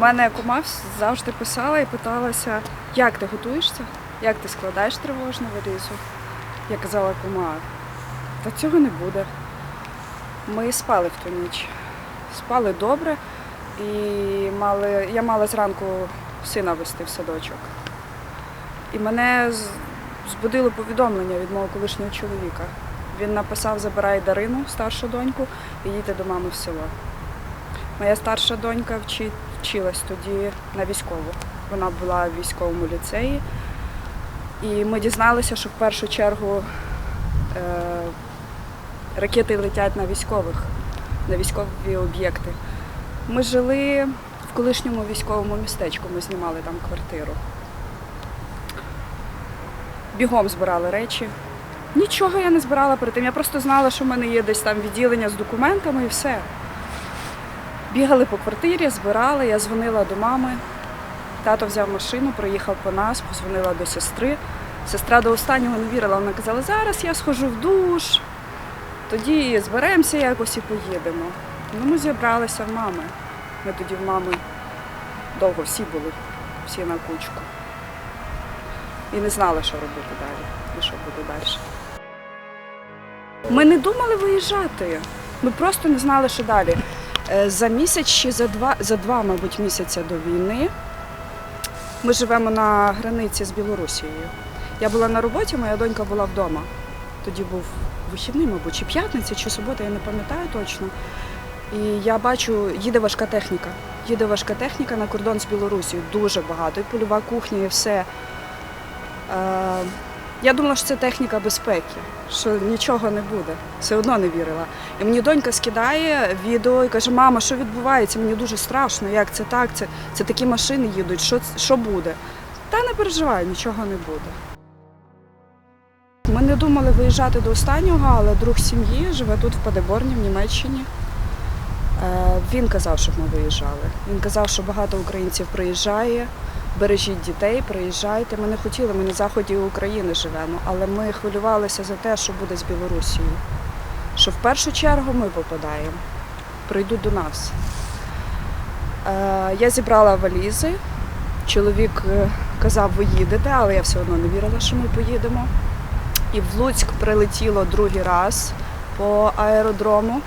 мене кума завжди писала і питалася, як ти готуєшся, як ти складаєш тривожну валізу. Я казала, кума, та цього не буде. Ми спали в ту ніч. Спали добре, і мали, я мала зранку сина вести в садочок. І мене збудило повідомлення від мого колишнього чоловіка. Він написав Забирай Дарину, старшу доньку, і їдьте до мами в село. Моя старша донька вчи, вчилась тоді на військову. Вона була в військовому ліцеї. І ми дізналися, що в першу чергу е, ракети летять на військових, на військові об'єкти. Ми жили в колишньому військовому містечку, ми знімали там квартиру. Бігом збирали речі. Нічого я не збирала перед тим. Я просто знала, що в мене є десь там відділення з документами і все. Бігали по квартирі, збирали, я дзвонила до мами. Тато взяв машину, приїхав по нас, позвонила до сестри. Сестра до останнього не вірила. Вона казала, зараз я схожу в душ, тоді зберемося якось і поїдемо. Ну, ми зібралися в мами. Ми тоді в мами довго всі були, всі на кучку. І не знали, що робити далі і що буде далі. Ми не думали виїжджати. Ми просто не знали, що далі. Е, За місяць чи за два, за два, мабуть, місяця до війни ми живемо на границі з Білорусією. Я була на роботі, моя донька була вдома. Тоді був вихідний, мабуть, чи п'ятниця, чи субота, я не пам'ятаю точно. І я бачу, їде важка техніка. Їде важка техніка на кордон з Білорусією. Дуже багато. І польова кухня, і все. Я думала, що це техніка безпеки, що нічого не буде. Все одно не вірила. І мені донька скидає відео і каже: мама, що відбувається? Мені дуже страшно. Як це так? Це, це такі машини їдуть. Що, що буде? Та не переживай, нічого не буде. Ми не думали виїжджати до останнього, але друг сім'ї живе тут в Падеборні, в Німеччині. Е, Він казав, щоб ми виїжджали. Він казав, що багато українців приїжджає, бережіть дітей, приїжджайте. Ми не хотіли, ми на заході України живемо, але ми хвилювалися за те, що буде з Білорусією. Що в першу чергу ми попадаємо, прийдуть до нас. Е, Я зібрала валізи. Чоловік е, казав, ви їдете, але я все одно не вірила, що ми поїдемо. І в Луцьк прилетіло другий раз по аеродрому.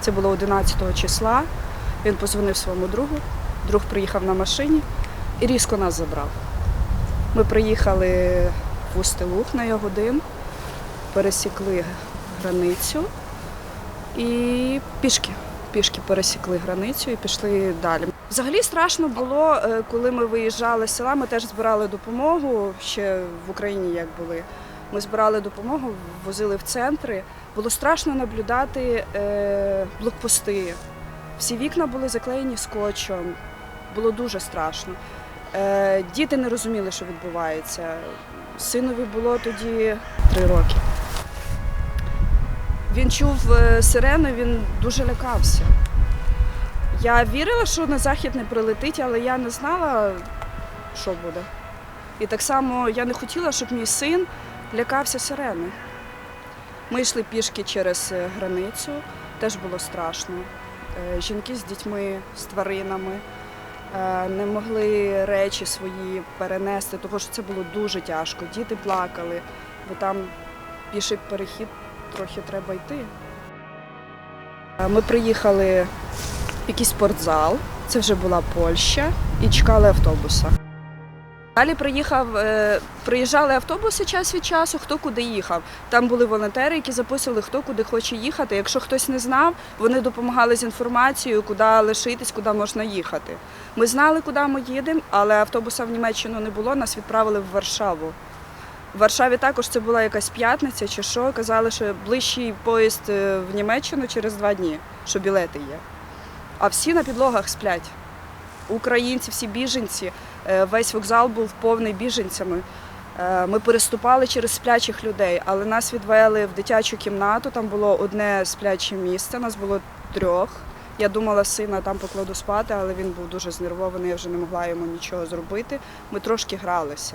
Це було 11 числа. Він позвонив своєму другу. Друг приїхав на машині і різко нас забрав. Ми приїхали в Устилух на його годин, пересікли границю і пішки. Пішки пересікли границю і пішли далі. Взагалі страшно було, е, коли ми виїжджали з села. Ми теж збирали допомогу ще в Україні, як були. Ми збирали допомогу, возили в центри. Було страшно наблюдати е, блокпости. Всі вікна були заклеєні скотчем. Було дуже страшно. Е, діти не розуміли, що відбувається. Синові було тоді три роки. Він чув е, сирену, він дуже лякався. Я вірила, що на захід не прилетить, але я не знала, що буде. І так само я не хотіла, щоб мій син лякався сирени. Ми йшли пішки через е, границю, теж було страшно. Жінки з дітьми, з тваринами не могли речі свої перенести, тому що це було дуже тяжко. Діти плакали, бо там піший перехід трохи треба йти. Е, Ми приїхали в якийсь спортзал, це вже була Польща, і чекали автобуса. Далі приїхав, е, приїжджали автобуси час від часу, хто куди їхав. Там були волонтери, які записували, хто куди хоче їхати. Якщо хтось не знав, вони допомагали з інформацією, куди лишитись, куди можна їхати. Ми знали, куди ми їдемо, але автобуса в Німеччину не було, нас відправили в Варшаву. В Варшаві також це була якась п'ятниця чи що. Казали, що ближчий поїзд е, в Німеччину через два дні, що білети є. А всі на підлогах сплять. Українці, всі біженці, весь вокзал був повний біженцями. Е, Ми переступали через сплячих людей, але нас відвели в дитячу кімнату. Там було одне спляче місце, нас було трьох. Я думала, сина там покладу спати, але він був дуже знервований, я вже не могла йому нічого зробити. Ми трошки гралися.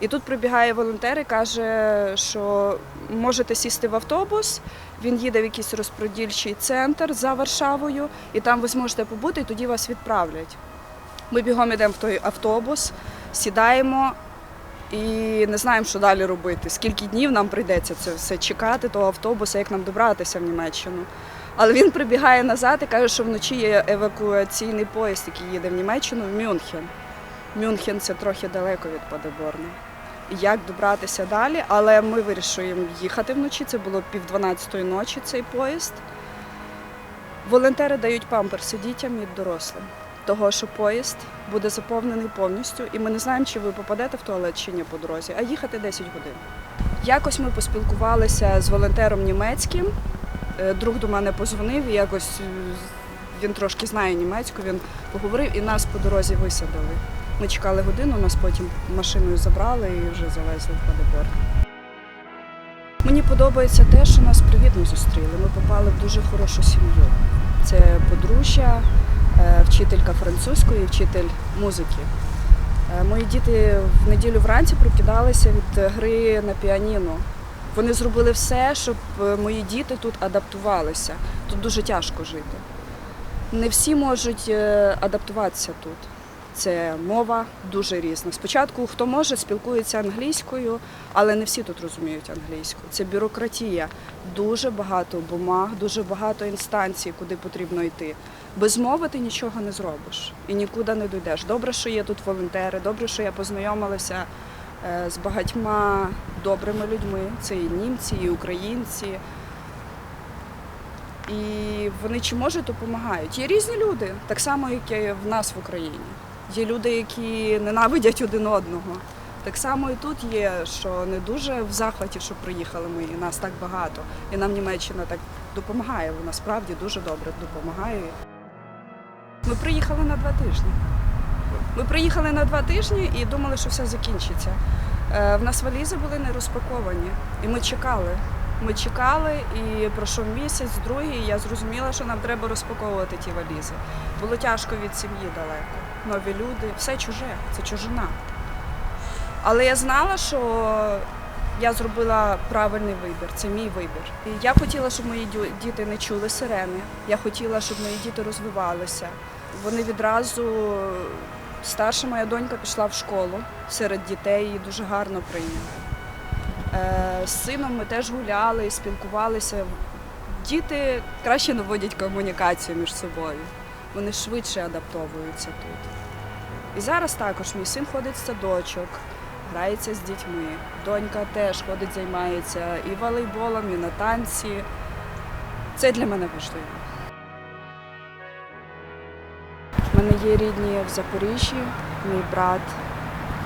І тут прибігає волонтер і каже, що можете сісти в автобус. Він їде в якийсь розпродільчий центр за Варшавою, і там ви зможете побути, і тоді вас відправлять. Ми бігом йдемо в той автобус, сідаємо і не знаємо, що далі робити. Скільки днів нам прийдеться це все чекати, того автобуса, як нам добратися в Німеччину. Але він прибігає назад і каже, що вночі є евакуаційний поїзд, який їде в Німеччину, в Мюнхен. Мюнхен це трохи далеко від Падеборна. Як добратися далі, але ми вирішуємо їхати вночі. Це було пів дванадцятої ночі цей поїзд. Волонтери дають памперси дітям і дорослим, того що поїзд буде заповнений повністю, і ми не знаємо, чи ви попадете в туалет чи ні по дорозі, а їхати 10 годин. Якось ми поспілкувалися з волонтером німецьким. Е, Друг до мене позвонив і якось е, він трошки знає німецьку, він поговорив і нас по дорозі висадили. Ми чекали годину, нас потім машиною забрали і вже завезли в Падебор. Мені подобається те, що нас привітно зустріли. Ми попали в дуже хорошу сім'ю. Це подружжя, вчителька французької, вчитель музики. Е, Мої діти в неділю вранці прокидалися від гри на піаніно. Вони зробили все, щоб е, мої діти тут адаптувалися. Тут дуже тяжко жити. Не всі можуть е, адаптуватися тут. Це мова дуже різна. Спочатку хто може, спілкується англійською, але не всі тут розуміють англійську. Це бюрократія, дуже багато бумаг, дуже багато інстанцій, куди потрібно йти. Без мови ти нічого не зробиш і нікуди не дійдеш. Добре, що є тут волонтери, добре, що я познайомилася е, з багатьма добрими людьми. Це і німці, і українці. І вони чи можуть, допомагають. Є різні люди, так само, як і в нас в Україні. Є люди, які ненавидять один одного. Так само і тут є, що не дуже в захваті, що приїхали ми, і нас так багато. І нам Німеччина так допомагає. Вона справді дуже добре допомагає. Ми приїхали на два тижні. Ми приїхали на два тижні і думали, що все закінчиться. Е, В нас валізи були не розпаковані, і ми чекали. Ми чекали, і пройшов місяць, другий, і я зрозуміла, що нам треба розпаковувати ті валізи. Було тяжко від сім'ї далеко. Нові люди, все чуже, це чужина. Але я знала, що я зробила правильний вибір, це мій вибір. І я хотіла, щоб мої діти не чули сирени. Я хотіла, щоб мої діти розвивалися. Вони відразу старша моя донька пішла в школу серед дітей, її дуже гарно прийняли. Е, З сином ми теж гуляли спілкувалися. Діти краще наводять комунікацію між собою. Вони швидше адаптовуються тут. І зараз також мій син ходить в садочок, грається з дітьми. Донька теж ходить, займається і волейболом, і на танці. Це для мене важливо. У мене є рідні в Запоріжжі, мій брат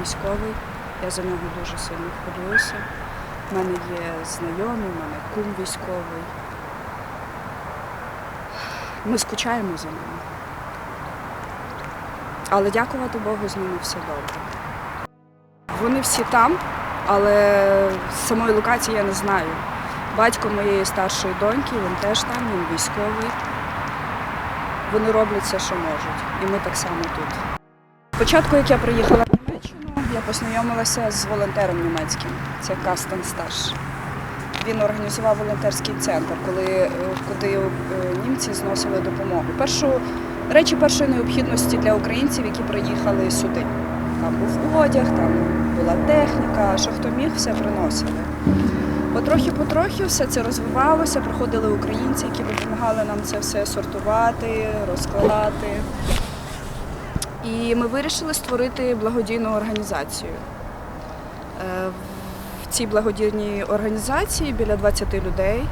військовий. Я за нього дуже сильно хвилююся. У мене є знайомі, у мене кум військовий. Ми скучаємо за ними. Але дякувати Богу, з ними все добре. Вони всі там, але самої локації я не знаю. Батько моєї старшої доньки, він теж там, він військовий. Вони роблять все, що можуть. І ми так само тут. Спочатку, як я приїхала в Німеччину, я познайомилася з волонтером німецьким. Це Кастен Сташ. Він організував волонтерський центр, коли, е, куди е, німці зносили допомогу. Першу речі першої необхідності для українців, які приїхали сюди. Там був одяг, там була техніка, що хто міг, все приносили. Потрохи-потрохи все це розвивалося, приходили українці, які допомагали нам це все сортувати, розкладати. І ми вирішили створити благодійну організацію. Е, В цій благодійній організації біля 20 людей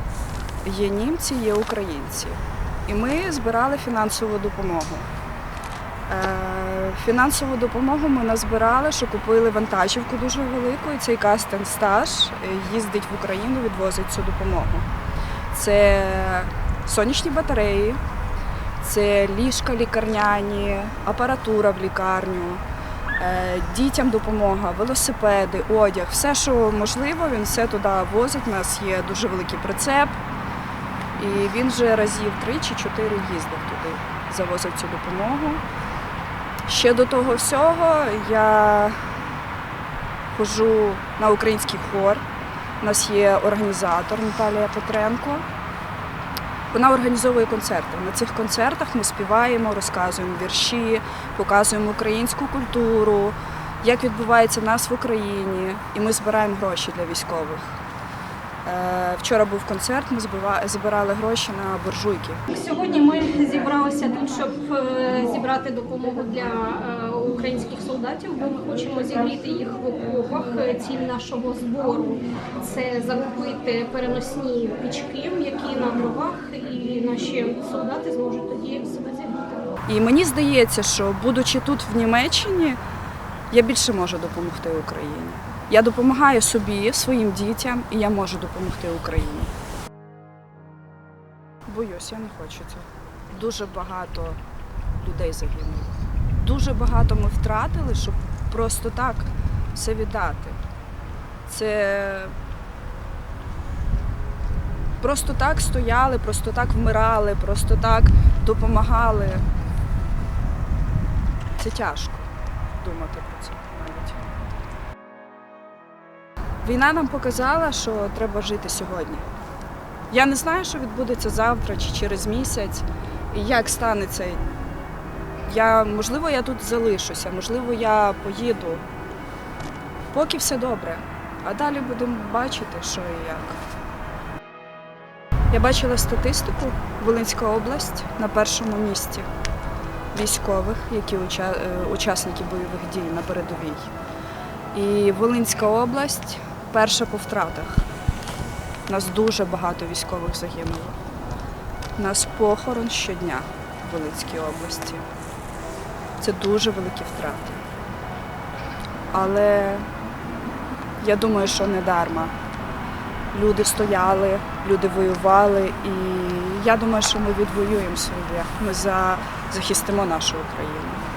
є німці, є українці. І ми збирали фінансову допомогу. Е, Фінансову допомогу ми назбирали, що купили вантажівку дуже велику, і цей кастинг стаж їздить в Україну, відвозить цю допомогу. Це сонячні батареї, це ліжка лікарняні, апаратура в лікарню, е, дітям допомога, велосипеди, одяг, все, що можливо, він все туди возить. У нас є дуже великий прицеп. І він вже разів три чи чотири їздив туди, завозив цю допомогу. Ще до того всього я ходжу на український хор. У нас є організатор Наталія Петренко. Вона організовує концерти. На цих концертах ми співаємо, розказуємо вірші, показуємо українську культуру, як відбувається нас в Україні, і ми збираємо гроші для військових. Е, Вчора був концерт, ми збирали гроші на буржуйки. Сьогодні ми зібралися тут, щоб е, зібрати допомогу для е, українських солдатів, бо ми хочемо зігріти їх в окопах. Ціль нашого збору це закупити переносні пічки, які на дровах, і наші солдати зможуть тоді себе зігріти. І мені здається, що будучи тут в Німеччині, я більше можу допомогти Україні. Я допомагаю собі, своїм дітям, і я можу допомогти Україні. Боюсь, я не хочу цього. Дуже багато людей загинуло. Дуже багато ми втратили, щоб просто так все віддати. Це просто так стояли, просто так вмирали, просто так допомагали. Це тяжко думати про це Війна нам показала, що треба жити сьогодні. Я не знаю, що відбудеться завтра чи через місяць, і як станеться. Я, можливо, я тут залишуся, можливо, я поїду. Поки все добре. А далі будемо бачити, що і як. Я бачила статистику Волинська область на першому місці військових, які е, учасники бойових дій на передовій. І Волинська область перша по втратах. У нас дуже багато військових загинуло. У нас похорон щодня в Волинській області. Це дуже великі втрати. Але я думаю, що не дарма. Люди стояли, люди воювали, і я думаю, що ми відвоюємо своє. Ми захистимо нашу Україну.